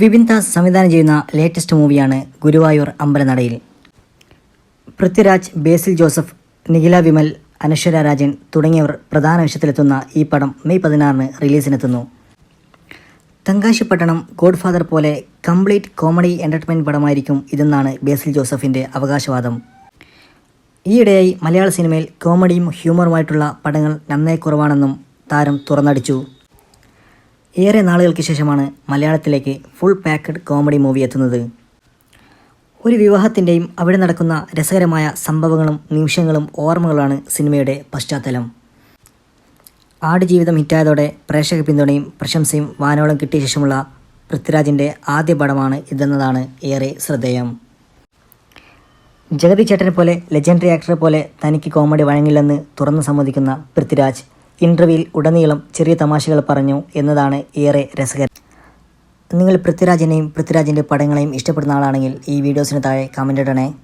വിപിൻ ദാസ് സംവിധാനം ചെയ്യുന്ന ലേറ്റസ്റ്റ് മൂവിയാണ് ഗുരുവായൂർ അമ്പലനടയിൽ. പൃഥ്വിരാജ് ബേസിൽ ജോസഫ് നിഖില വിമൽ അനശ്വര രാജൻ തുടങ്ങിയവർ പ്രധാന വിഷയത്തിലെത്തുന്ന ഈ പടം മെയ് പതിനാറിന് റിലീസിനെത്തുന്നു. തങ്കാശിപ്പട്ടണം ഗോഡ്ഫാദർ പോലെ കംപ്ലീറ്റ് കോമഡി എന്റർടൈൻമെന്റ് പടമായിരിക്കും ഇതെന്നാണ് ബേസിൽ ജോസഫിന്റെ അവകാശവാദം. ഈയിടെയായി മലയാള സിനിമയിൽ കോമഡിയും ഹ്യൂമറുമായിട്ടുള്ള പടങ്ങൾ നന്നേ കുറവാണെന്നും താരം തുറന്നടിച്ചു. ഏറെ നാളുകൾക്ക് ശേഷമാണ് മലയാളത്തിലേക്ക് ഫുൾ പാക്കഡ് കോമഡി മൂവി എത്തുന്നത്. ഒരു വിവാഹത്തിന്റെയും അവിടെ നടക്കുന്ന രസകരമായ സംഭവങ്ങളും നിമിഷങ്ങളും ഓർമ്മകളാണ് സിനിമയുടെ പശ്ചാത്തലം. ആടുജീവിതം ഹിറ്റായതോടെ പ്രേക്ഷക പിന്തുണയും പ്രശംസയും വാനോളം കിട്ടിയ ശേഷമുള്ള പൃഥ്വിരാജിന്റെ ആദ്യ പടമാണ് ഇതെന്നതാണ് ഏറെ ശ്രദ്ധേയം. ജഗതി ചേട്ടനെ പോലെ ലെജൻഡറി ആക്ടറെ പോലെ തനിക്ക് കോമഡി വഴങ്ങില്ലെന്ന് തുറന്നു സമ്മതിക്കുന്ന പൃഥ്വിരാജ് ഇന്റർവ്യൂവിൽ ഉടനീളം ചെറിയ തമാശകൾ പറഞ്ഞു എന്നതാണ് ഏറെ രസകരം. നിങ്ങൾ പൃഥ്വിരാജിനെയും പൃഥ്വിരാജിന്റെ പടങ്ങളെയും ഇഷ്ടപ്പെടുന്ന ആളാണെങ്കിൽ ഈ വീഡിയോസിന് താഴെ കമന്റ് ഇടണേ.